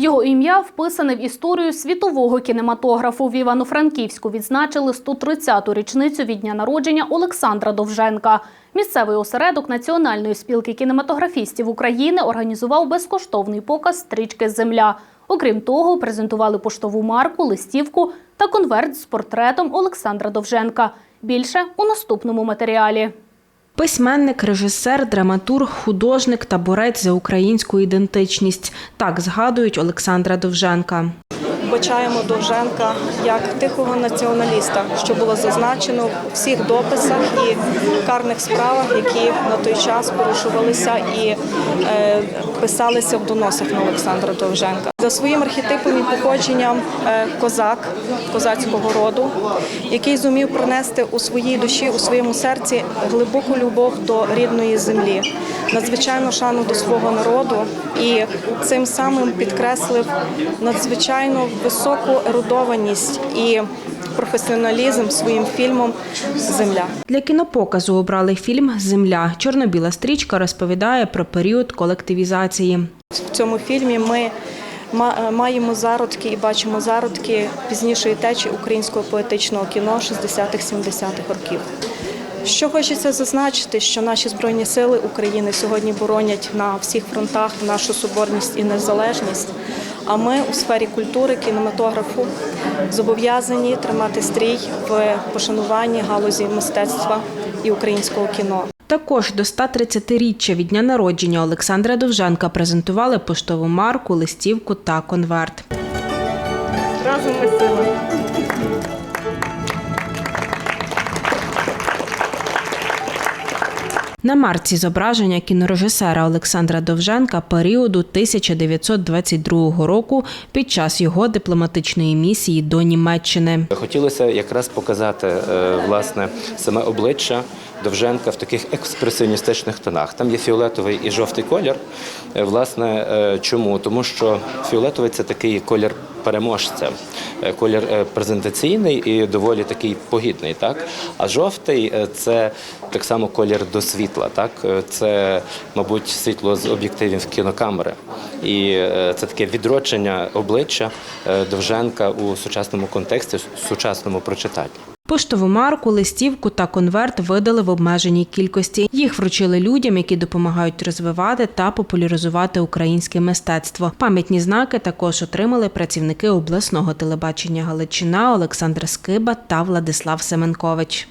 Його ім'я вписане в історію світового кінематографу. В Івано-Франківську відзначили 130-ту річницю від дня народження Олександра Довженка. Місцевий осередок Національної спілки кінематографістів України організував безкоштовний показ стрічки Земля. Окрім того, презентували поштову марку, листівку та конверт з портретом Олександра Довженка. Більше у наступному матеріалі. Письменник, режисер, драматург, художник та борець за українську ідентичність. Так згадують Олександра Довженка. Вбачаємо Довженка як тихого націоналіста, що було зазначено у всіх дописах і карних справах, які на той час порушувалися і е, писалися в доносах на Олександра Довженка. За своїм архетипом і походженням е, козак козацького роду, який зумів пронести у своїй душі, у своєму серці глибоку любов до рідної землі, надзвичайну шану до свого народу і цим самим підкреслив надзвичайно високу ерудованість і професіоналізм своїм фільмом Земля. Для кінопоказу обрали фільм Земля. Чорно-біла стрічка розповідає про період колективізації. В цьому фільмі ми ма- маємо зародки і бачимо зародки пізнішої течії українського поетичного кіно 60-х-70-х років. Що хочеться зазначити, що наші збройні сили України сьогодні боронять на всіх фронтах нашу соборність і незалежність. А ми у сфері культури, кінематографу зобов'язані тримати стрій в пошануванні галузі мистецтва і українського кіно. Також до 130-річчя від дня народження Олександра Довженка презентували поштову марку, листівку та конверт. Разом ми сила. На марці зображення кінорежисера Олександра Довженка періоду 1922 року під час його дипломатичної місії до Німеччини. Хотілося якраз показати е, власне саме обличчя Довженка в таких експресіоністичних тонах. Там є фіолетовий і жовтий колір. Е, Власне, е, чому? Тому що фіолетовий це такий колір переможця, е, колір е, презентаційний і доволі такий погідний. Так? А жовтий е, це так само колір до світла. Так? Е, Це, мабуть, світло з об'єктивів кінокамери. І це таке відродження обличчя Довженка у сучасному контексті, сучасному прочитанні. Поштову марку, листівку та конверт видали в обмеженій кількості. Їх вручили людям, які допомагають розвивати та популяризувати українське мистецтво. Пам'ятні знаки також отримали працівники обласного телебачення Галичина Олександр Скиба та Владислав Семенкович.